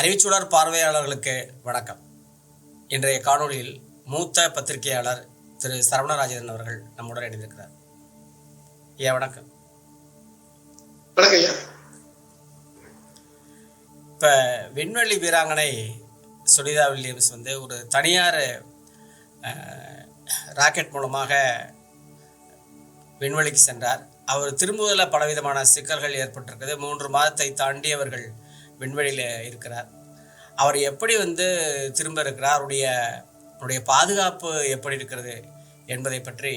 அறிவிச்சுடர் பார்வையாளர்களுக்கு வணக்கம். இன்றைய காணொளியில் மூத்த பத்திரிகையாளர் திரு சரவணராஜன் அவர்கள் நம்முடன் இணைந்திருக்கிறார். ஐயா வணக்கம். வணக்கம் ஐயா. இப்போ விண்வெளி வீராங்கனை சுனிதா வில்லியம்ஸ் வந்து ஒரு தனியார் ராக்கெட் மூலமாக விண்வெளிக்கு சென்றார். அவர் திரும்புவதில் பலவிதமான சிக்கல்கள் ஏற்பட்டிருக்குது. மூன்று மாதத்தை தாண்டி அவர்கள் விண்வெளியில் இருக்கிறார். அவர் எப்படி வந்து திரும்ப இருக்கிறார்? அவருடைய அவருடைய பாதுகாப்பு எப்படி இருக்கிறது என்பதை பற்றி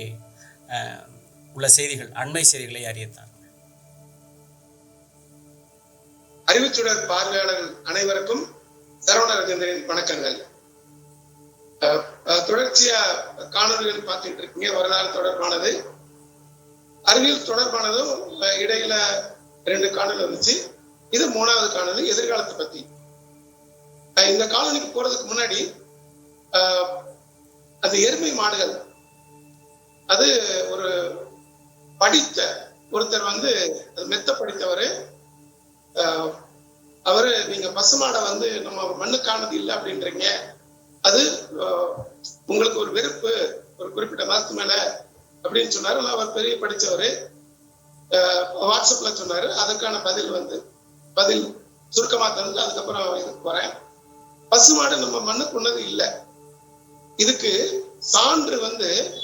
உள்ள செய்திகள் அண்மை செய்திகளை அறியத்தான். அறிவுச்சுடர் பார்வையாளர்கள் அனைவருக்கும் சரவண ரஜேந்திரன் வணக்கங்கள் தொடர்ச்சியா காணொலிகள் பார்த்துட்டு இருக்கீங்க. வரலாறு தொடர்பானது. அறிவியல் தொடர்பானதும் இடையில ரெண்டு காணொலி வந்துச்சு. இது மூணாவது காணொலி எதிர்காலத்தை பத்தி. இந்த காலனிக்கு போறதுக்கு முன்னாடி அஹ், அந்த எருமை மாடுகள். அது ஒரு படித்த ஒருத்தர் வந்து அது மெத்த படித்தவர். ஆஹ் அவரு நீங்க பசுமாடை வந்து நம்ம மண்ணுக்கானது இல்லை அப்படின்றீங்க. அது உங்களுக்கு ஒரு வெறுப்பு ஒரு குறிப்பிட்ட மதத்து மேல அப்படின்னு சொன்னாரு. அவர் பெரிய படிச்சவரு ஆஹ் வாட்ஸ்அப்ல சொன்னாரு. அதுக்கான பதில் வந்து பதில் சுருக்கமா தந்து அதுக்கப்புறம் இதுக்கு போறேன். பசுமாடு நம்ம மண்ணுக்குன்னது இல்லை. இதுக்கு சான்று வந்து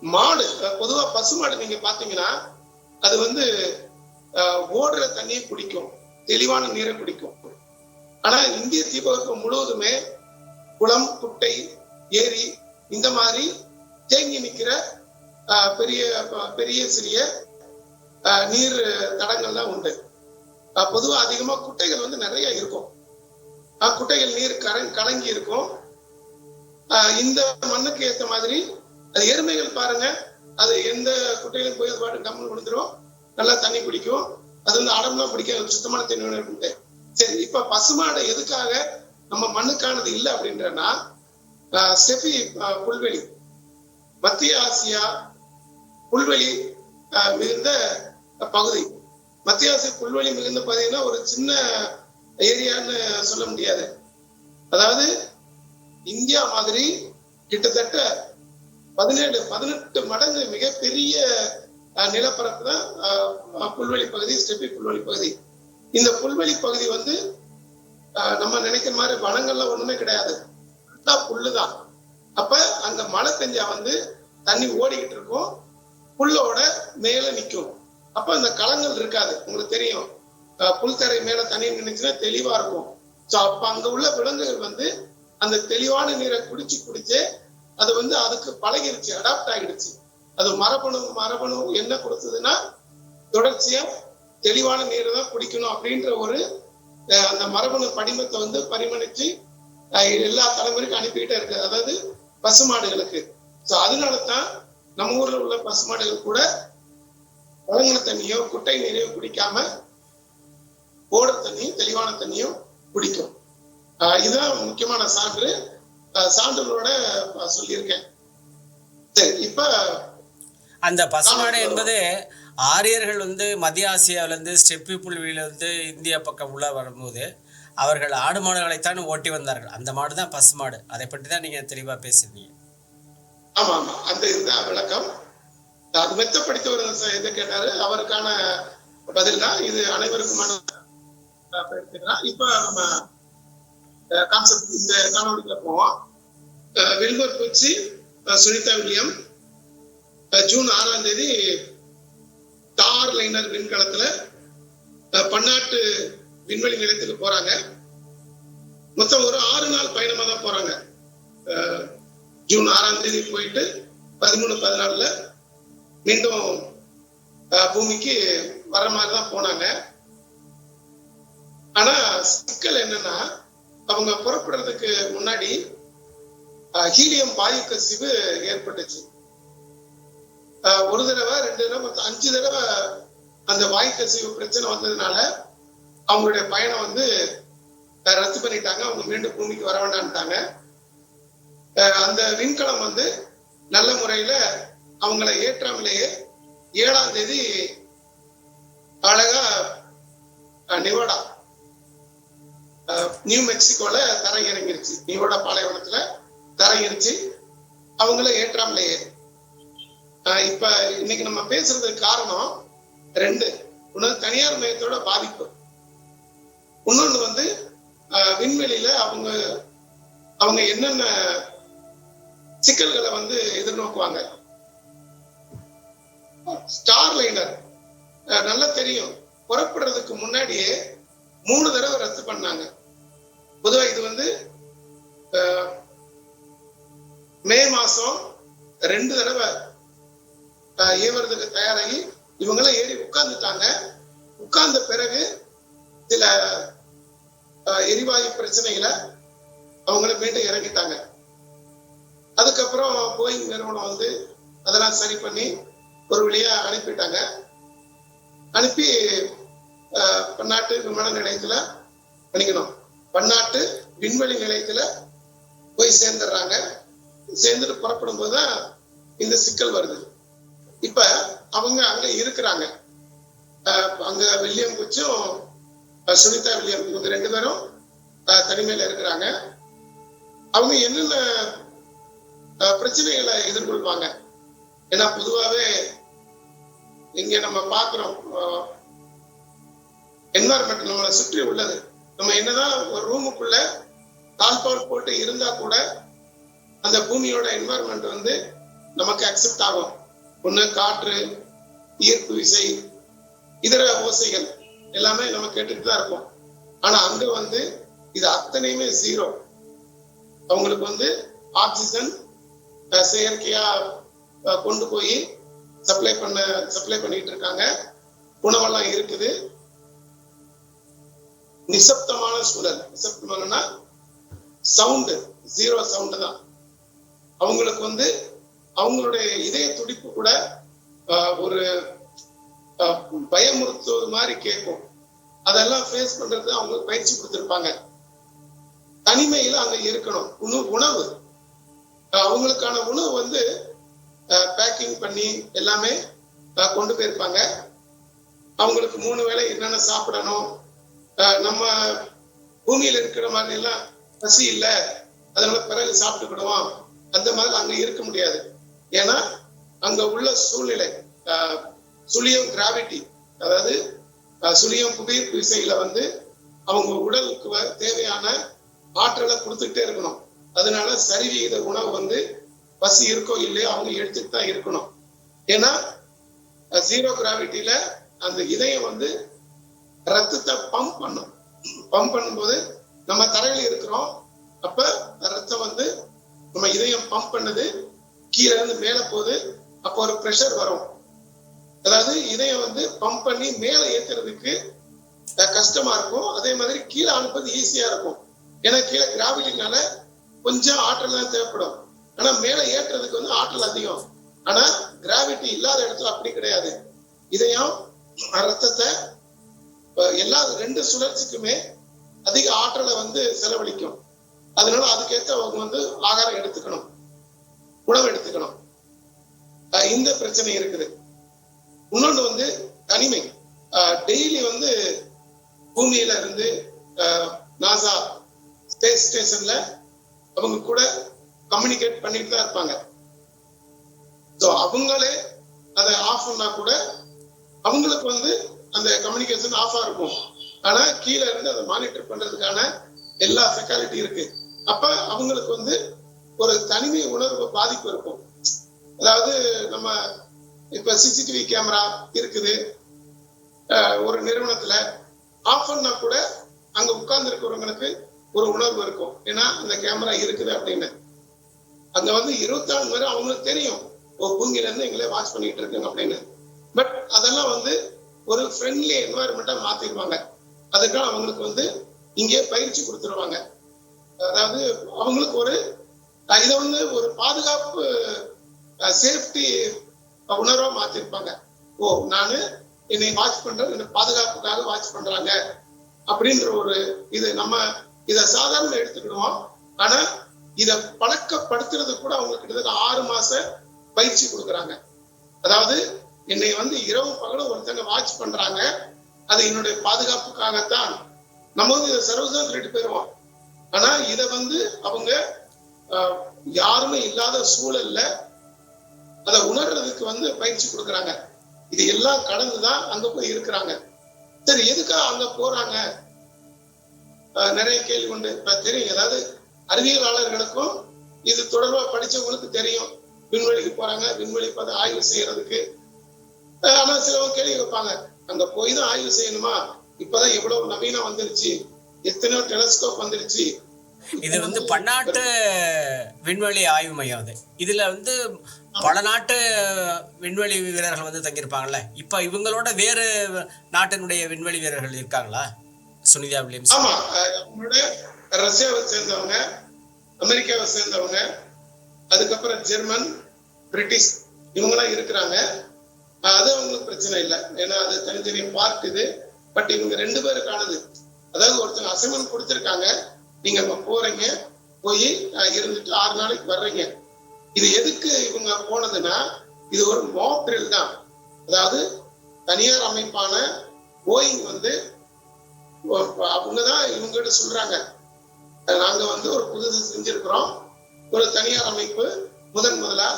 மாடு பொதுவா பசுமாடு நீங்க பாத்தீங்கன்னா அது வந்து ஆஹ் ஓடுற தண்ணியை குடிக்கும். தெளிவான நீரை குடிக்கும். ஆனா இந்திய தீபகற்பம் முழுவதுமே குளம் குட்டை ஏரி இந்த மாதிரி தேங்கி நிற்கிற ஆஹ் பெரிய பெரிய சிறிய நீர் தடங்கள்லாம் உண்டு. பொதுவாக பொதுவா அதிகமா குட்டைகள் வந்து நிறைய இருக்கும். குட்டைகள் நீர் கரங் கலங்கி இருக்கும். ஆஹ் இந்த மண்ணுக்கு ஏத்த மாதிரி அது எருமைகள் பாருங்க. அது எந்த குட்டையிலும் போய் அது பாட்டு கம்மல் கொடுத்துரும். நல்லா தண்ணி குடிக்கும். அது வந்து அடம்லாம் பிடிக்க சுத்தமான தண்ணி வேணும் சரி இப்ப பசுமாடை எதுக்காக நம்ம மண்ணுக்கானது இல்லை அப்படின்றனா ஆஹ் புல்வெளி. மத்திய ஆசியா புல்வெளி மிகுந்த பகுதி. மத்திய ஆசிய புல்வெளி மிகுந்த பகுதினா ஒரு சின்ன ஏரியான்னு சொல்ல முடியாது. அதாவது இந்தியா மாதிரி கிட்டத்தட்ட பதினேழு பதினெட்டு மடங்கு மிகப்பெரிய நிலப்பரப்பு தான் புல்வெளி பகுதி ஸ்டெப்பி புல்வெளி பகுதி. இந்த புல்வெளி பகுதி வந்து நம்ம நினைக்கிற மாதிரி வனங்கள்லாம் ஒண்ணுமே கிடையாது. புல்லுதான். அப்ப அங்க மழை பெஞ்சா வந்து தண்ணி ஓடிக்கிட்டு இருக்கும். புல்லோட மேல நிக்கும் அப்ப அந்த களங்கள் இருக்காது. உங்களுக்கு தெரியும். புல்தரை மேல தண்ணி நின்னுச்சுன்னா தெளிவா இருக்கும். சோ அப்ப அங்க உள்ள விலங்குகள் வந்து அந்த தெளிவான நீரை குடிச்சு குடிச்சு அது வந்து அதுக்கு பழகிருச்சு அடாப்ட் ஆகிடுச்சு. அது மரபணு மரபணு என்ன கொடுத்ததுன்னா தொடர்ச்சியா தெளிவான நீரை தான் குடிக்கணும் அப்படின்ற ஒரு அஹ், அந்த மரபணு படிமத்தை வந்து பரிமணிச்சு அஹ், எல்லா தலைமுறைக்கும் அனுப்பிக்கிட்டே இருக்கு. அதாவது பசுமாடுகளுக்கு. ஸோ அதனால தான் நம்ம ஊர்ல உள்ள பசுமாடுகள் கூட பழங்கின தண்ணியோ குட்டை நீரையோ குடிக்காம ஓடுற தண்ணியும் தெளிவான தண்ணியும் குடிக்கும். இதுதான் முக்கியமான சான்று. சான்றுகளோட சொல்லியிருக்கேன். சரி இப்ப அந்த பசுமாடு என்பது ஆரியர்கள் வந்து மத்திய ஆசியாவிலேருந்து ஸ்டெப்பி புல்வெளியிலிருந்து இந்தியா பக்கம் உள்ள வரும்போது அவர்கள் ஆடு மாடுகளைத்தான் ஓட்டி வந்தார்கள். அந்த மாடு தான் பசுமாடு. அதை பற்றி தான் நீங்கள் தெளிவாக பேசியிருந்தீங்க ஆமா ஆமா அந்த இதுதான் விளக்கம். அது மெத்த படித்தவர் ச- இதை கேட்டாரு? அவருக்கான பதில் தான் இது. அனைவருக்குமான எடுத்துக்கலாம். இப்ப நம்ம கான்செப்ட் இந்த காணொலிக்குள்ள போவோம். வில்பர் பூச்சி சுனிதா வில்லியம் ஜூன் ஆறாம் தேதி டார் லைனர் விண்கலத்துல பன்னாட்டு விண்வெளி நிலையத்துக்கு போறாங்க. மொத்தம் ஒரு ஆறு நாள் பயணமா தான் போறாங்க. ஜூன் ஆறாம் தேதி போயிட்டு பதிமூணு பதினாலுல மீண்டும் பூமிக்கு வர மாதிரி தான் போனாங்க. ஆனா சிக்கல் என்னன்னா அவங்க புறப்படுறதுக்கு முன்னாடி ஹீலியம் வாயு கசிவு ஏற்பட்டுச்சு. ஆஹ் ஒரு தடவை ரெண்டு தடவை அஞ்சு தடவை அந்த வாயு கசிவு பிரச்சனை வந்ததுனால அவங்களுடைய பயணம் வந்து ரத்து பண்ணிட்டாங்க. அவங்க மீண்டும் பூமிக்கு வர வேண்டாம்ட்டாங்க. அந்த விண்கலம் வந்து நல்ல முறையில அவங்கள ஏற்றாமலேயே ஏழாம் தேதி அழகா நிவாடா. நியூ மெக்சிகோல தரை இறங்கிருச்சு நீவோட பாலைவனத்துல தரை இறங்கி அவங்கள ஏற்றாமலேயே. இப்ப இன்னைக்கு நம்ம பேசுறதுக்கு காரணம் ரெண்டு. ஒண்ணு தனியார் மையத்தோட பாதிப்பு. இன்னொன்னு வந்து ஆஹ் விண்வெளியில அவங்க அவங்க என்னென்ன சிக்கல்களை வந்து எதிர்நோக்குவாங்க. ஸ்டார் லைனர் நல்லா தெரியும். புறப்படுறதுக்கு முன்னாடியே மூணு தடவை ரத்து பண்ணாங்க. பொதுவா இது வந்து ஆஹ், மே மாசம் ரெண்டு தடவை ஏவறதுக்கு ஏவுறதுக்கு தயாராகி இவங்கெல்லாம் ஏறி உட்கார்ந்துட்டாங்க. உட்கார்ந்த பிறகு சில ஆஹ், எரிவாயு பிரச்சனைகளை அவங்கள மீண்டும் இறங்கிட்டாங்க அதுக்கப்புறம் போயிங் நிறுவனம் வந்து அதெல்லாம் சரி பண்ணி ஒரு வழியா அனுப்பிட்டாங்க. அனுப்பி பன்னாட்டு விமான நிலையத்துல பண்ணிக்கணும் பன்னாட்டு விண்வெளி நிலையத்துல போய் சேர்ந்துடுறாங்க. சேர்ந்துட்டு புறப்படும் போதுதான் இந்த சிக்கல் வருது. இப்ப அவங்க அங்க இருக்கிறாங்க. அங்க வில்லியம் குச்சும் சுனிதா வில்லியம் இவங்க ரெண்டு பேரும் ஆஹ், தனிமையில இருக்கிறாங்க. அவங்க என்னென்ன பிரச்சனைகளை எதிர்கொள்வாங்க? ஏன்னா பொதுவாவே இங்க நம்ம பார்க்கிறோம். என்வாரன்மெண்ட் நம்மளை சுற்றி உள்ளது. நம்ம என்னதான் ஒரு ரூமுக்குள்ள தாழ்பால் போட்டு இருந்தா கூட அந்த பூமியோட என்வாரன்மெண்ட் வந்து நமக்கு அக்செப்ட் ஆகும். ஒன்று காற்று ஈர்ப்பு விசை இதர ஓசைகள் எல்லாமே நம்ம கேட்டுட்டு தான் இருப்போம். ஆனா அங்க வந்து இது அத்தனையுமே ஜீரோ அவங்களுக்கு வந்து ஆக்சிஜன் செயற்கையா கொண்டு போய் சப்ளை பண்ண சப்ளை பண்ணிட்டு இருக்காங்க. உணவெல்லாம் இருக்குது. நிசப்தமான சூழல். நிசப்தமானனா சவுண்டு ஜீரோ சவுண்டு தான். அவங்களுக்கு வந்து அவங்களுடைய இதய துடிப்பு கூட ஆஹ், ஒரு பயமுறுத்துவது மாதிரி கேட்கும். அதெல்லாம் ஃபேஸ் பண்றது அவங்களுக்கு பயிற்சி கொடுத்துருப்பாங்க. தனிமையில அங்க இருக்கணும். உணவு உணவு. ஆஹ், அவங்களுக்கான உணவு வந்து பேக்கிங் பண்ணி எல்லாமே ஆஹ், கொண்டு போயிருப்பாங்க. அவங்களுக்கு மூணு வேளை என்னென்ன சாப்பிடணும் நம்ம பூமியில இருக்கிற மாதிரி எல்லாம் பசி இல்லை. அதனால பிறகு சாப்பிட்டுக்கிடுவோம். அந்த மாதிரி அங்க இருக்க முடியாது. ஏன்னா அங்க உள்ள சூழ்நிலை ஆஹ், சுழியம் கிராவிட்டி அதாவது சுழியம் புவியீர்ப்பு விசையில வந்து அவங்க உடலுக்கு வ- தேவையான ஆற்றலை கொடுத்துக்கிட்டே இருக்கணும். அதனால சரிவிகித உணவு வந்து பசி இருக்கோ இல்லையோ அவங்க எடுத்துட்டு தான் இருக்கணும். ஏன்னா ஜீரோ கிராவிட்டியில அந்த இதயம் வந்து ரத்தத்தை பம்ப் பண்ணும். பம்ப் பண்ணும்போது நம்ம தரையில இருக்கிறோம். அப்ப ரத்தம் வந்து நம்ம இதயம் பம்ப் பண்ணுது. கீழே இருந்து மேல போகுது. அப்போ ஒரு ப்ரெஷர் வரும். அதாவது இதயம் வந்து பம்ப் பண்ணி மேல ஏத்துறதுக்கு கஷ்டமா இருக்கும். அதே மாதிரி கீழே அனுப்புறது ஈஸியா இருக்கும். ஏன்னா கீழே கிராவிட்டினால கொஞ்சம் ஆற்றல் தான் தேவைப்படும். ஆனா மேல ஏற்றுறதுக்கு வந்து ஆற்றல் அதிகம். ஆனா கிராவிட்டி இல்லாத இடத்துல அப்படி கிடையாது. இதயம் ரத்தத்தை எல்லா ரெண்டு சுழற்சிக்குமே அதிக ஆற்றலை வந்து செலவழிக்கும். அதனால அதுக்கேற்ற அவங்க வந்து ஆகாரம் எடுத்துக்கணும். உணவு எடுத்துக்கணும். இந்த பிரச்சனை இருக்குது. இன்னொன்று வந்து தனிமை. டெய்லி வந்து பூமியில இருந்து நாசா ஸ்பேஸ் ஸ்டேஷன்ல அவங்க கூட கம்யூனிகேட் பண்ணிட்டு தான் இருப்பாங்க. ஸோ அவங்களே அதை ஆஃப் பண்ணா கூட அவங்களுக்கு வந்து அந்த கம்யூனிகேஷன் ஆஃபா இருக்கும். ஆனா கீழே இருந்து அதை மானிட்டர் பண்றதுக்கான எல்லா ஃபெக்காலிட்டி இருக்கு. அப்ப அவங்களுக்கு வந்து ஒரு தனிமை உணர்வு பாதிப்பு இருக்கும். அதாவது நம்ம இப்ப சிசிடிவி கேமரா இருக்குது. ஒரு நிறுவனத்துல. ஆஃப் பண்ணா கூட அங்க உட்கார்ந்து இருக்கிறவங்களுக்கு ஒரு உணர்வு இருக்கும். ஏன்னா அந்த கேமரா இருக்குது அப்படின்னு. அங்க வந்து இருபத்தாலு மணி நேரம் அவங்களுக்கு தெரியும். ஓ பூங்கில இருந்து எங்களே வாட்ச் பண்ணிட்டு இருக்காங்க அப்படின்னு. பட் அதெல்லாம் வந்து ஒரு ஃப்ரெண்ட்லி என்வாயர்மெண்ட்டா மாத்திடுவாங்க அதுக்காக அவங்களுக்கு வந்து இங்கே பயிற்சி கொடுத்துருவாங்க. அதாவது அவங்களுக்கு ஒரு இதை வந்து ஒரு பாதுகாப்பு சேஃப்டி உணர்வா மாத்திருப்பாங்க. ஓ நானு என்னை வாட்ச் பண்றேன் என்னை பாதுகாப்புக்காக வாட்ச் பண்றாங்க. அப்படின்ற ஒரு இது நம்ம இத சாதாரண எடுத்துக்கிடுவோம். ஆனா இத பழக்கப்படுத்துறது கூட அவங்க கிட்டத்தட்ட ஆறு மாச பயிற்சி கொடுக்குறாங்க. அதாவது என்னை வந்து இரவு பகலும் ஒருத்தங்க வாட்ச் பண்றாங்க. அது என்னுடைய பாதுகாப்புக்காகத்தான். நம்ம வந்து இதை சர்வசாதாரண சொல்லிட்டு போயிடுவோம் ஆனா இதை வந்து அவங்க யாருமே இல்லாத சூழல்ல அதை உணர்றதுக்கு வந்து பயிற்சி கொடுக்குறாங்க. இது எல்லாம் கடந்துதான் அங்க போய் இருக்கிறாங்க. சரி எதுக்காக அங்க போறாங்க? நிறைய கேள்வி உண்டு. இப்ப தெரியும் ஏதாவது அறிவியலாளர்களுக்கும் இது தொடர்பா படிச்சவங்களுக்கு தெரியும். விண்வெளிக்கு போறாங்க விண்வெளி பார்த்து ஆய்வு செய்யறதுக்கு. ஆனா சிலவங்க கேள்வி வைப்பாங்க அங்க போய் தான் ஆய்வு செய்யணுமா? இப்பதான் எவ்வளவு நவீனம் வந்துருச்சு. எத்தனையோ டெலஸ்கோப் வந்துருச்சு. இது வந்து பன்னாட்டு விண்வெளி ஆய்வு மையம் அது. இதுல வந்து பல நாட்டு விண்வெளி வீரர்கள் வந்து தங்கியிருப்பாங்கல்ல. இப்ப இவங்களோட வேறு நாட்டினுடைய விண்வெளி வீரர்கள் இருக்காங்களா? சுனிதா வில்லியம்ஸ். ஆமா. ரஷ்யாவை சேர்ந்தவங்க அமெரிக்காவை சேர்ந்தவங்க அதுக்கப்புறம் ஜெர்மன் பிரிட்டிஷ் இவங்கெல்லாம் இருக்கிறாங்க. அது அவங்களுக்கு பிரச்சனை இல்லை. ஏன்னா அது தனித்தனி பார்ட் இது. பட் இவங்க ரெண்டு பேருக்கானது அதாவது ஒருத்தங்க அசைன்மெண்ட் கொடுத்துருக்காங்க. நீங்க அங்க போறீங்க. போய் இருந்துட்டு ஆறு நாளைக்கு வர்றீங்க. இது எதுக்கு இவங்க போனதுன்னா இது ஒரு மாக் ட்ரில் தான். அதாவது தனியார் அமைப்பான போயிங் வந்து அவங்க தான் இவங்ககிட்ட சொல்றாங்க. நாங்க வந்து ஒரு புதுசு செஞ்சிருக்கிறோம். ஒரு தனியார் அமைப்பு முதன் முதலா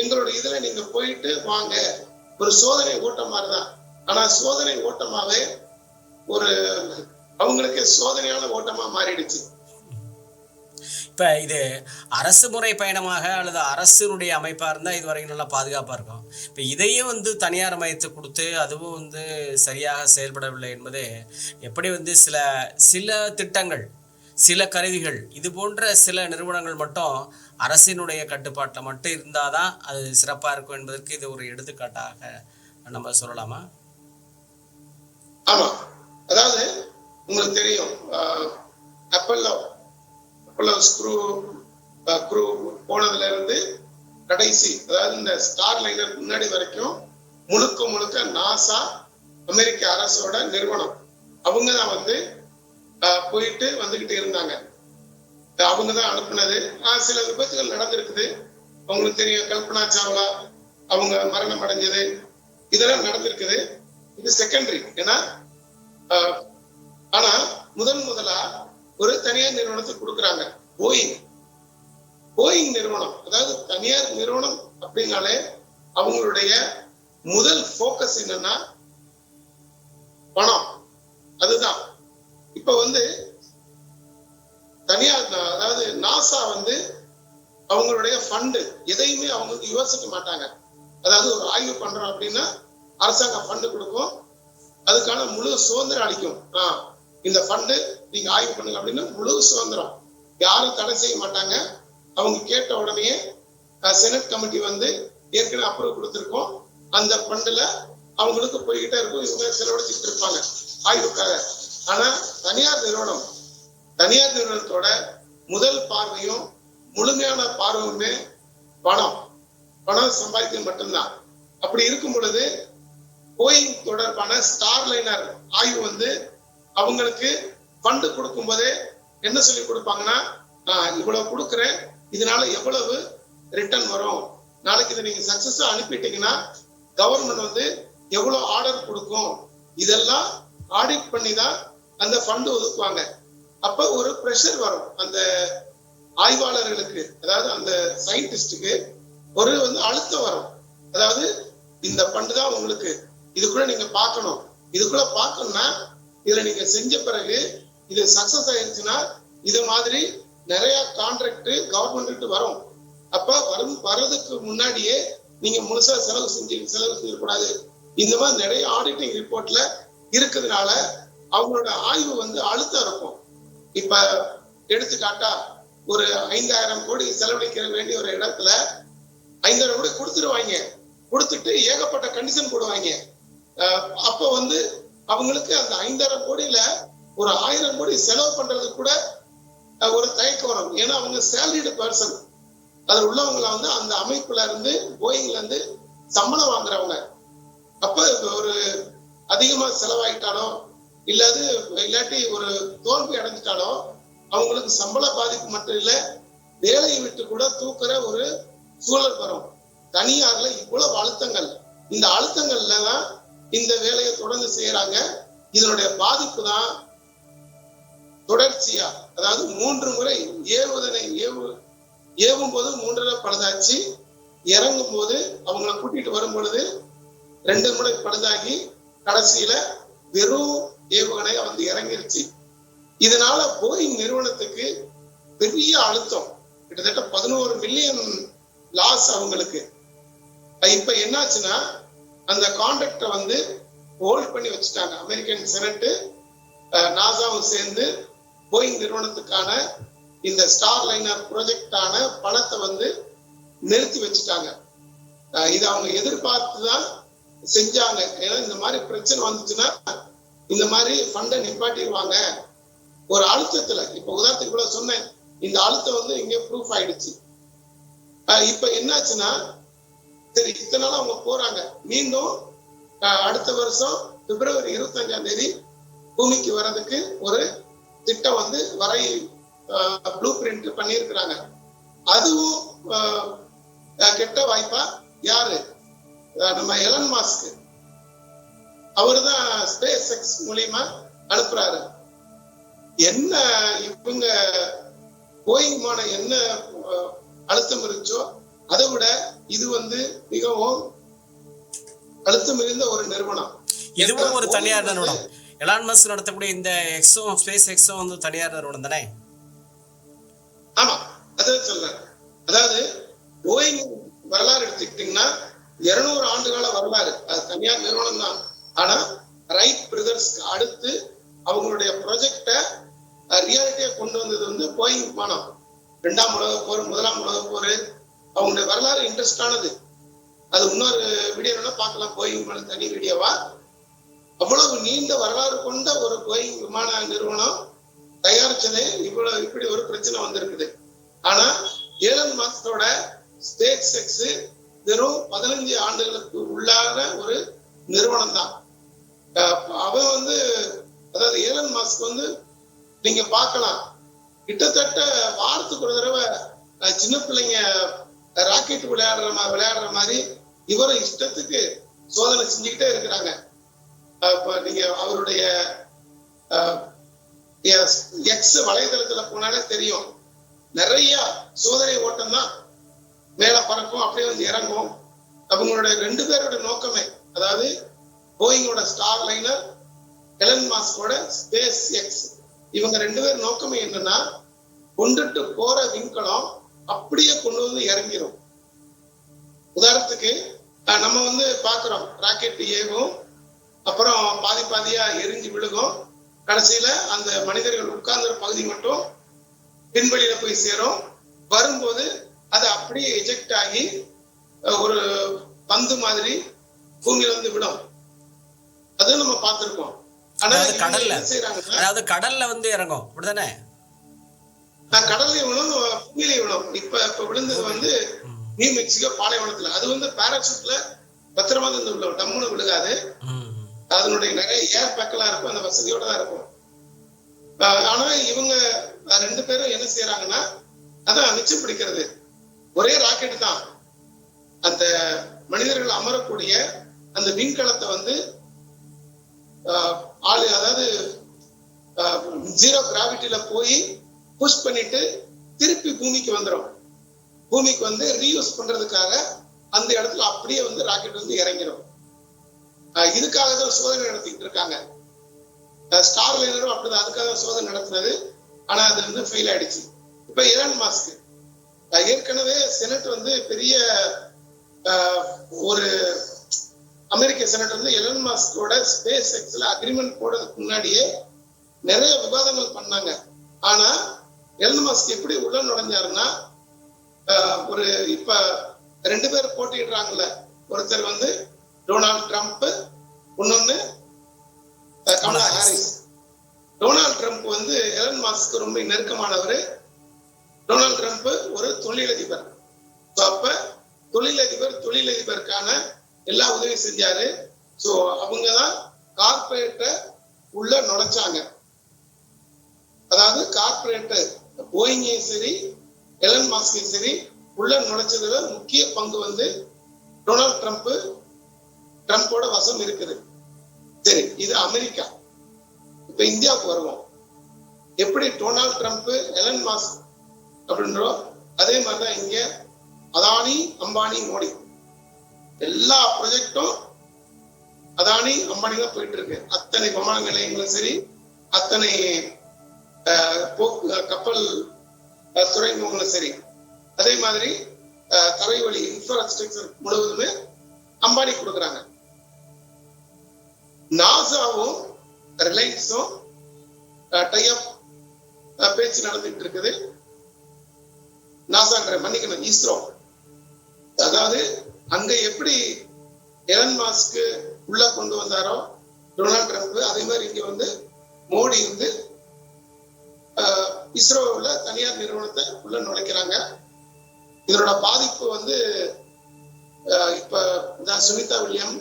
எங்களோட இதுல நீங்க போயிட்டு வாங்க. ஒரு சோதனை ஓட்டம் மாதிரிதான் ஆனா சோதனை ஓட்டமாவே ஒரு அவங்களுக்கு சோதனையான ஓட்டமா மாறிடுச்சு. இப்ப இது அரசு முறை பயணமாக அல்லது அரசினுடைய அமைப்பா இருந்தா இது வரைக்கும் நல்லா பாதுகாப்பா இருக்கும். இப்ப இதையும் வந்து தனியார் மையத்தை கொடுத்து அதுவும் வந்து சரியாக செயல்படவில்லை என்பது எப்படி வந்து சில சில திட்டங்கள் சில கருவிகள் இது போன்ற சில நிறுவனங்கள் மட்டும் அரசினுடைய கட்டுப்பாட்டில் மட்டும் இருந்தாதான் அது சிறப்பாக இருக்கும் என்பதற்கு இது ஒரு எடுத்துக்காட்டாக நம்ம சொல்லலாமா? ஆமாம் அதாவது உங்களுக்கு தெரியும் அப்பல்லோ அப்பல்லோ ஸ்க்ரூ குரூ போனதுல இருந்து கடைசி அதாவது இந்த ஸ்டார் லைனர் முன்னாடி வரைக்கும் முழுக்க முழுக்க நாசா அமெரிக்க அரசோட நிறுவனம். அவங்க தான் வந்து போயிட்டு வந்துகிட்டு இருந்தாங்க. அவங்க தான் அனுப்புனது. ஆஹ், சில விபத்துகள் நடந்திருக்குது. அவங்களுக்கு தெரியும் கல்பனா சாவ்லா அவங்க மரணம் அடைஞ்சது. இதெல்லாம் நடந்திருக்குது. இது செகண்டரி ஏன்னா ஆஹ், ஆனா முதன் முதலா ஒரு தனியார் நிறுவனத்துக்கு கொடுக்குறாங்க. போயிங் போயிங் நிறுவனம். அதாவது தனியார் நிறுவனம் அப்படின்னாலே அவங்களுடைய முதல் போக்கஸ் என்னன்னா பணம். அதுதான். இப்ப வந்து தனியார் அதாவது நாசா வந்து அவங்களுடைய ஃபண்டு எதையுமே அவங்க வந்து யோசிக்க மாட்டாங்க. அதாவது ஒரு ஆய்வு பண்றோம் அப்படின்னா அரசாங்கம் ஃபண்டு கொடுக்கும். அதுக்கான முழு சுதந்திரம் அளிக்கும். ஆஹ் இந்த ஃபண்டு நீங்க ஆய்வு பண்ணுங்க அப்படின்னா முழு சுதந்திரம். யாரும் தடை செய்ய மாட்டாங்க. அவங்க கேட்ட உடனே செனட் கமிட்டி வந்து ஏற்கனவே அப்ரூவ் கொடுத்துருக்கோம். அந்த ஃபண்டுல அவங்களுக்கு போய்கிட்டே இருக்கும். இவங்க செலவழிச்சுட்டு இருப்பாங்க. ஆய்வுக்காக. ஆனா தனியார் நிறுவனம் தனியார் நிறுவனத்தோட முதல் பார்வையும் முழுமையான பார்வையுமே பணம். பணம் சம்பாதிக்கிறது மட்டும்தான். அப்படி இருக்கும் பொழுது போயிங் தொடர்பான ஸ்டார் லைனர் ஆய்வு வந்து அவங்களுக்கு ஃபண்டு கொடுக்கும் போதே என்ன சொல்லி கொடுப்பாங்கன்னா நான் இவ்வளவு கொடுக்குறேன் இதனால எவ்வளவு ரிட்டர்ன் வரும்? நாளைக்கு இதை நீங்க சக்சஸா அனுப்பிட்டீங்கன்னா கவர்மெண்ட் வந்து எவ்வளவு ஆர்டர் கொடுக்கும்? இதெல்லாம் ஆடிட் பண்ணி தான் அந்த ஃபண்டு ஒதுக்குவாங்க. அப்ப ஒரு ப்ரெஷர் வரும். அந்த ஆய்வாளர்களுக்கு அதாவது அந்த சயின்டிஸ்டுக்கு ஒரு வந்து அழுத்தம் வரும். அதாவது இந்த ஃபண்டு தான் உங்களுக்கு இதுக்குள்ள நீங்க பார்க்கணும். இதுக்குள்ள பார்க்கணும்னா இதுல நீங்க செஞ்ச பிறகு இது சக்சஸ் ஆயிருச்சுன்னா இது மாதிரி நிறைய கான்ட்ராக்ட் கவர்மெண்ட் வரும். அப்ப வரும் வர்றதுக்கு முன்னாடியே நீங்க முழுசா செலவு செஞ்சு செலவு செய்யக்கூடாது. இந்த மாதிரி நிறைய ஆடிட்டிங் ரிப்போர்ட்ல இருக்கிறதுனால அவங்களோட ஆய்வு வந்து அழுத்தம் இருக்கும். இப்ப எடுத்துக்காட்டா ஒரு ஐந்தாயிரம் கோடி செலவழிக்க வேண்டிய ஒரு இடத்துல ஐந்தாயிரம் கோடி கொடுத்துருவாங்க. கொடுத்துட்டு ஏகப்பட்ட கண்டிஷன் போடுவாங்க. அப்போ அப்ப வந்து அவங்களுக்கு அந்த ஐந்தாயிரம் கோடியில ஒரு ஆயிரம் கோடி செலவு பண்றது கூட ஒரு தயக்கம் வரும் ஏன்னா அவங்க சேலரிடு பர்சன் அதுல உள்ளவங்கள வந்து அந்த அமைப்புல இருந்து போயிங்ல இருந்து சம்பளம் வாங்குறவங்க. அப்ப ஒரு அதிகமா செலவாயிட்டாலும் இல்லாது இல்லாட்டி ஒரு தோல்வி அடைஞ்சிட்டாலோ அவங்களுக்கு சம்பள பாதிப்பு மட்டும் இல்ல வேலையை விட்டு கூட தூக்குற ஒரு சூழல் வரும். தனியார்ல இவ்வளவு அழுத்தங்கள். இந்த அழுத்தங்கள்ல தான் இந்த வேலையை தொடர்ந்து செய்யறாங்க. இதனுடைய பாதிப்பு தான் தொடர்ச்சியா அதாவது மூன்று முறை ஏவுதனை ஏவு ஏவும் போது மூன்றரை பழுதாச்சு. இறங்கும் போது அவங்கள கூட்டிட்டு வரும் பொழுது ரெண்டு முறை பழுதாகி கடைசியில வெறும் ஏவுகணை வந்து இறங்கிருச்சு. இதனால போயிங் நிறுவனத்துக்கு பெரிய அழுத்தம். கிட்டத்தட்ட பதினோரு மில்லியன் லாஸ் அவங்களுக்கு. இப்ப என்னாச்சுன்னா அந்த கான்ட்ராக்டை வந்து ஹோல்ட் பண்ணி வச்சுட்டாங்க. அமெரிக்கன் செனட்டு நாசாவும் சேர்ந்து போயிங் நிறுவனத்துக்கான இந்த ஸ்டார் லைனர் ப்ராஜெக்டான பணத்தை வந்து நிறுத்தி வச்சுட்டாங்க. இதை இது அவங்க எதிர்பார்த்து தான் செஞ்சாங்க. ஏன்னா இந்த மாதிரி பிரச்சனை வந்துச்சுன்னா இந்த மாதிரி ஃபண்டை நிப்பாட்டிடுவாங்க ஒரு அழுத்தத்துல இப்ப உதாரணத்துக்கு கூட சொன்னேன். இந்த அழுத்தம் வந்து இங்க ப்ரூஃப் ஆயிடுச்சு. இப்ப என்னாச்சுன்னா சரி இத்தனை நாள் அவங்க போறாங்க. மீண்டும் அஹ் அடுத்த வருஷம் பிப்ரவரி இருபத்தஞ்சாம் தேதி பூமிக்கு வர்றதுக்கு ஒரு திட்டம் வந்து வரை ப்ளூ பிரிண்ட் பண்ணியிருக்கிறாங்க. அதுவும் கெட்ட வாய்ப்பா? யாரு? நம்ம எலன் மாஸ்க் அவர்தான் ஸ்பேஸ் எக்ஸ் மூலியமா அனுப்புறாரு. என்ன இவங்க போயிங்மான என்ன அழுத்தம் இருந்துச்சோ அதை விட இது வந்து மிகவும் அழுத்தம் மிகுந்த ஒரு நிறுவனம். இதுவும் ஒரு தனியார் நிறுவனம். எலான் மஸ்க் நடத்தக்கூடிய இந்த எக்ஸோ ஸ்பேஸ் எக்ஸோ வந்து தனியார் நிறுவனம் தானே? ஆமா அதான் சொல்றேன். அதாவது போயிங் வரலாறு எடுத்துக்கிட்டீங்கன்னா இருநூறு ஆண்டுகால வரலாறு. அது தனியார் நிறுவனம் தான் ஆனா ரைட் பிரதர்ஸ்க்கு அடுத்து அவங்களுடைய ப்ரொஜெக்டை ரியாலிட்டியா கொண்டு வந்தது வந்து போயிங் விமானம். ரெண்டாம் உலக போர் முதலாம் உலக போர் அவங்களுடைய வரலாறு இன்ட்ரெஸ்டானது அது இன்னொரு வீடியோல பார்க்கலாம். போயிங் விமானம் தனி வீடியோவா அவ்வளவு நீண்ட வரலாறு கொண்ட ஒரு போயிங் விமான நிறுவனம் தயாரிச்சதே. இவ்வளவு இப்படி ஒரு பிரச்சனை வந்திருக்குது. ஆனா ஏழன் மாசத்தோட ஸ்பேஸ் எக்ஸ் வெறும் பதினஞ்சு ஆண்டுகளுக்கு உள்ளான ஒரு நிறுவனம் தான் அவன் வந்து அதாவது ஏலன் மாஸ்க் வந்து நீங்க பார்க்கலாம். கிட்டத்தட்ட வாரத்துக்கு ஒரு தடவை சின்ன பிள்ளைங்க ராக்கெட் விளையாடுற மாதிரி விளையாடுற மாதிரி இவரும் இஷ்டத்துக்கு சோதனை செஞ்சுக்கிட்டே இருக்கிறாங்க. நீங்க அவருடைய எக்ஸ் வலைதளத்துல போனாலே தெரியும். நிறைய சோதனை ஓட்டம் தான் மேல பறக்கும் அப்படியே வந்து இறங்கும். அவங்களுடைய ரெண்டு பேரோட நோக்கமே அதாவது போயிங்கோட ஸ்டார் லைனர் எலன் மாஸ்கோட ஸ்பேஸ் எக்ஸ் இவங்க ரெண்டு பேர் நோக்கமே என்னன்னா கொண்டுட்டு போற விண்கலம் அப்படியே கொண்டு வந்து இறங்கிரும். உதாரணத்துக்கு நம்ம வந்து பாக்குறோம் ராக்கெட் ஏகும் அப்புறம் பாதி பாதியா எரிஞ்சு விழுகும். கடைசியில அந்த மனிதர்கள் உட்கார்ந்துற பகுதி மட்டும் விண்வெளியில போய் சேரும். வரும்போது அது அப்படியே எஜெக்ட் ஆகி ஒரு பந்து மாதிரி பூமியில வந்து விடும். அதுவும் நம்ம பார்த்திருக்கோம். அதாவது கடல்ல. அதாவது கடல்ல வந்து இறங்கும். அப்படிதானே? நான் கடல்லையும் விழும் பூமியிலையும் விழும் இப்ப இப்ப விழுந்தது வந்து நியூ மெக்சிகோ பாலைவனத்துல. அது வந்து பாராசூட்ல பத்திரமா வந்து விழும். டம்முன்னு விழுகாது. அதனுடைய நிறைய ஏர் பேக்கெல்லாம் இருக்கும். அந்த வசதியோட தான் இருக்கும். ஆனா இவங்க ரெண்டு பேரும் என்ன செய்யறாங்கன்னா அதான் மிச்சம் பிடிக்கிறது. ஒரே ராக்கெட் தான். அந்த மனிதர்கள் அமரக்கூடிய அந்த விண்கலத்தை வந்து ஆளு அதாவது ஜீரோ கிராவிட்டியில போய் புஷ் பண்ணிட்டு திருப்பி பூமிக்கு வந்துடும் பூமிக்கு வந்து ரீயூஸ் பண்றதுக்காக அந்த இடத்துல அப்படியே வந்து ராக்கெட் வந்து இறங்கிடும் இதுக்காக தான் சோதனை நடத்திட்டு இருக்காங்க. ஸ்டார் லைனரும் அப்படிதான். அதுக்காக தான் சோதனை நடத்தினது. ஆனா அது வந்து ஃபெயில் ஆயிடுச்சு. இப்ப எலன் மாஸ்க் ஏற்கனவே செனட் வந்து பெரிய ஒரு அமெரிக்க செனட் வந்து எலன் மாஸ்கோட ஸ்பேஸ் எக்ஸ்ல அக்ரிமெண்ட் போடுறதுக்கு முன்னாடியே நிறைய விவாதங்கள் பண்ணாங்க. ஆனா எலன் மாஸ்க் எப்படி உள்ள நுழைஞ்சாருன்னா ஒரு இப்ப ரெண்டு பேர் போட்டிடுறாங்கல்ல ஒருத்தர் வந்து டொனால்ட் ட்ரம்ப் இன்னொன்னு கமலா ஹாரிஸ். டொனால்ட் ட்ரம்ப் வந்து எலன் மாஸ்க்கு ரொம்ப நெருக்கமானவர். டொனால்ட் ட்ரம்ப் ஒரு தொழிலதிபர். அப்ப தொழிலதிபர் தொழிலதிபருக்கான எல்லா உதவியும் செஞ்சாரு. ஸோ அவங்க தான் கார்பரேட்டை உள்ள நுழைச்சாங்க. அதாவது கார்பரேட்டர் போயிங்கையும் சரி எலன் மாஸ்கையும் சரி உள்ள நுழைச்சதுல முக்கிய பங்கு வந்து டொனால்ட் ட்ரம்ப் ட்ரம்ப்போட வசம் இருக்குது. சரி இது அமெரிக்கா. இப்ப இந்தியாவுக்கு வருவோம். எப்படி டொனால்ட் ட்ரம்ப் எலன் மாஸ்க் அப்படின்றோம்? அதே மாதிரிதான் இங்க அதானி அம்பானி மோடி. எல்லா ப்ரொஜெக்டும் அதானி அம்பானி தான் போயிட்டு இருக்கு அத்தனை விமான நிலையங்களும் சரி அத்தனை போக்கு கப்பல் துறைமுகங்களும் சரி. அதே மாதிரி தரைவழி இன்ஃப்ராஸ்ட்ரக்சர் முழுவதுமே அம்பானி கொடுக்குறாங்க. நாசாவும் ரிலையன்ஸும் டைப் பேச்சு நடந்துட்டு இருக்குது. நாசாங்கிற மன்னிக்கணும் இஸ்ரோ. அதாவது அங்க எப்படி எலன் மாஸ்க்கு உள்ள கொண்டு வந்தாரோ டொனால்ட் ட்ரம்ப் அதே மாதிரி இங்க வந்து மோடி வந்து அஹ், இஸ்ரோவுல தனியார் நிறுவனத்தை உள்ள நுழைக்கிறாங்க. இதனோட பாதிப்பு வந்து இப்ப சுமிதா சுனிதா வில்லியம்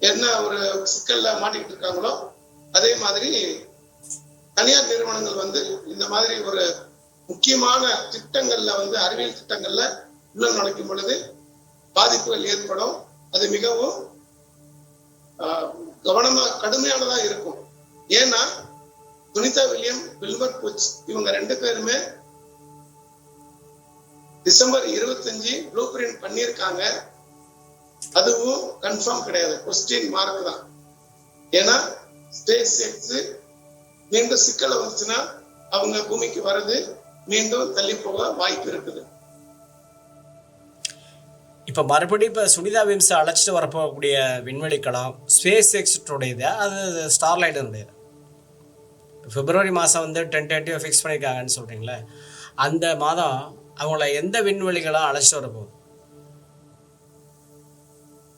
என்ன ஒரு சிக்கல்ல மாட்டிக்கிட்டு இருக்காங்களோ அதே மாதிரி தனியார் நிறுவனங்கள் வந்து இந்த மாதிரி ஒரு முக்கியமான திட்டங்கள்ல வந்து அறிவியல் திட்டங்கள்ல உள்ள நுழைக்கும் பொழுது பாதிப்புகள் ஏற்படும். அது மிகவும் ஆஹ், கவனமா கடுமையானதா இருக்கும். ஏன்னா சுனிதா வில்லியம் வில்பர் புச் இவங்க ரெண்டு பேருமே டிசம்பர் இருபத்தஞ்சு ப்ளூ பிரிண்ட் பண்ணியிருக்காங்க. அதுவும் கன்ஃபார்ம் கிடையாது. கொஸ்டின் மார்க் தான். ஏன்னா ஸ்பேஸ் எக்ஸ் மீண்டும் சிக்கல வந்துச்சுன்னா அவங்க பூமிக்கு வர்றது மீண்டும் தள்ளி போக வாய்ப்பு இருக்குது. இப்போ மறுபடியும் இப்போ சுனிதா விம்ஸை அழைச்சிட்டு வரப்போகக்கூடிய விண்வெளி கலாம் ஸ்பேஸ் எக்ஸ்டோடையது அது ஸ்டார்லைட்டனுடையது பிப்ரவரி மாதம் வந்து டென் டென்ட்டிவ் ஃபிக்ஸ் பண்ணியிருக்காங்கன்னு சொல்கிறீங்களே அந்த மாதம் அவங்கள எந்த விண்வெளிகளாக அழைச்சிட்டு வர போகுது?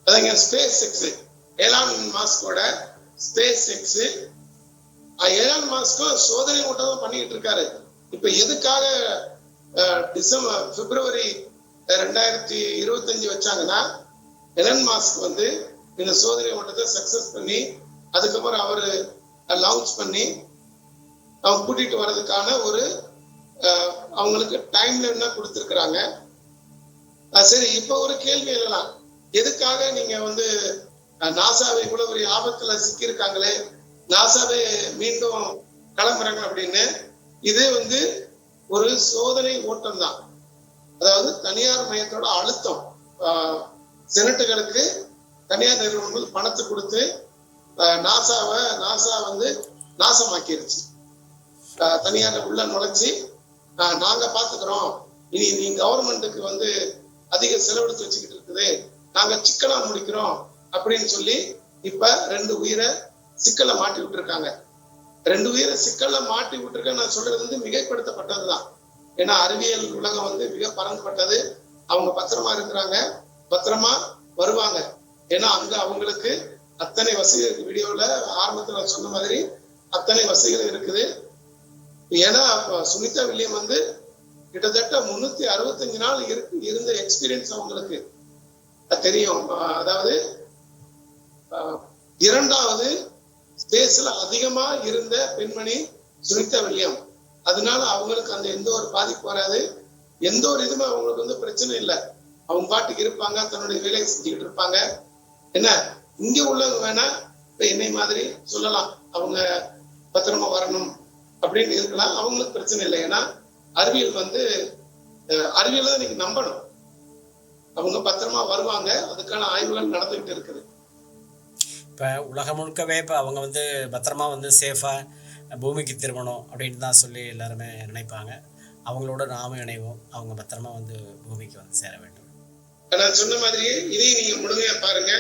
அதாங்க ஸ்பேஸ் எக்ஸ் ஏலான் மாஸ்கோட ஸ்பேஸ் எக்ஸ் ஏலான் மாஸ்கோ சோதனை மட்டும் தான் பண்ணிட்டு இருக்காரு. இப்ப எதுக்காக டிசம்பர் பிப்ரவரி ரெண்டாயிரத்தி இருபத்தஞ்சு வச்சாங்கன்னா எலன் மாஸ்க் வந்து இந்த சோதனை ஓட்டத்தை சக்சஸ் பண்ணி அதுக்கப்புறம் அவரு லான்ச் பண்ணி அவங்க கூட்டிட்டு வர்றதுக்கான ஒரு அவங்களுக்கு டைம் லைன்னா கொடுத்துருக்குறாங்க. சரி இப்ப ஒரு கேள்வி எழலாம் எதுக்காக நீங்க வந்து நாசாவை இவ்வளவு ஒரு ஆபத்துல சிக்கியிருக்காங்களே நாசாவே மீண்டும் கிளம்புறாங்க அப்படின்னு இது வந்து ஒரு சோதனை ஓட்டம் தான். அதாவது தனியார் மையத்தோட அழுத்தம் செனட்டுகளுக்கு தனியார் நிறுவனங்கள் பணத்தை கொடுத்து அஹ், நாசாவை நாசா வந்து நாசமாக்கிருச்சு. தனியார் உள்ள நுழைச்சி நாங்க பாத்துக்கிறோம். இனி நீ கவர்மெண்ட்டுக்கு வந்து அதிக செலவெடுத்து வச்சுக்கிட்டு இருக்குது. நாங்க சிக்கலா முடிக்கிறோம் அப்படின்னு சொல்லி இப்ப ரெண்டு உயிரை சிக்கலை மாட்டி விட்டுருக்காங்க. ரெண்டு உயிரை சிக்கல்ல மாட்டி விட்டுருக்க நான் சொல்றது வந்து மிகைப்படுத்தப்பட்டதுதான். ஏன்னா அறிவியல் உலகம் வந்து மிக பரந்துபட்டது. அவங்க பத்திரமா இருக்கிறாங்க. பத்திரமா வருவாங்க. ஏன்னா அங்க அவங்களுக்கு அத்தனை வசதி வீடியோல ஆரம்பத்துல சொன்ன மாதிரி அத்தனை வசதிகள் இருக்குது. ஏன்னா சுனிதா வில்லியம் வந்து கிட்டத்தட்ட முன்னூத்தி அறுபத்தஞ்சு நாள் இருக்கு இருந்த எக்ஸ்பீரியன்ஸ் அவங்களுக்கு. தெரியும். அதாவது இரண்டாவது ஸ்பேஸ்ல அதிகமா இருந்த பெண்மணி சுனிதா வில்லியம். அதனால அவங்களுக்கு அந்த எந்த ஒரு பாதிப்பு வராது. எந்த ஒரு இதுவுமே அவங்களுக்கு வந்து பிரச்சனை இல்லை. அவங்க பாட்டுக்கு இருப்பாங்க தன்னுடைய வேலையை செஞ்சுக்கிட்டு இருப்பாங்க. என்ன? இங்க உள்ளவங்க வேணா இப்ப என்னை மாதிரி சொல்லலாம். அவங்க பத்திரமா வரணும் அப்படின்னு இருக்கலாம். அவங்களுக்கு பிரச்சனை இல்லை. ஏன்னா அறிவியல் வந்து அஹ், அறிவியலை தான் நீங்க நம்பணும். அவங்க பத்திரமா வருவாங்க. அதுக்கான ஆய்வுகள் நடந்துகிட்டு இருக்குது. இப்போ உலகம் முழுக்கவே இப்போ அவங்க வந்து பத்திரமா வந்து சேஃபாக பூமிக்கு திரும்பணும் அப்படின்னு தான் சொல்லி எல்லாருமே நினைப்பாங்க. அவங்களோட நாமும் இணைவோம். அவங்க பத்திரமா வந்து பூமிக்கு வந்து சேர வேண்டும். நான் சொன்ன மாதிரியே இதையும் நீங்க முழுமையா பாருங்க.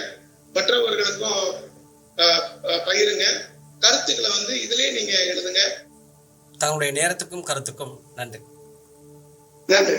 மற்றவர்களுக்கும் பகிருங்க. கருத்துக்களை வந்து இதுலயே நீங்க எழுதுங்க. தங்களுடைய நேரத்துக்கும் கருத்துக்கும் நன்றி. நன்றி.